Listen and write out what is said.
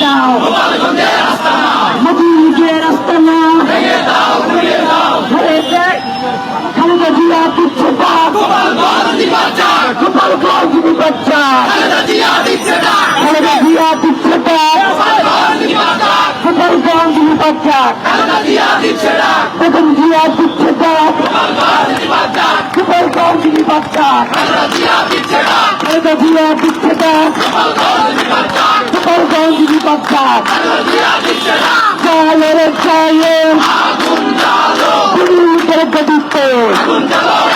দাও মদিনীকের রাস্তা না ধরে দেখ খালেদা জিয়া দিচ্ছে গোপালগঞ্জ বাচ্চা খালেদা জিয়া দিচ্ছে গোপালগঞ্জ বাচ্চা বেগম জিয়া দিচ্ছে ডাক গোপালগঞ্জ বাচ্চা খালেদা জিয়া দিচ্ছে ডাক গোপালগঞ্জ বাচ্চা চলো রে চলো পুরুষের গদিতে গোপালকের গদিতে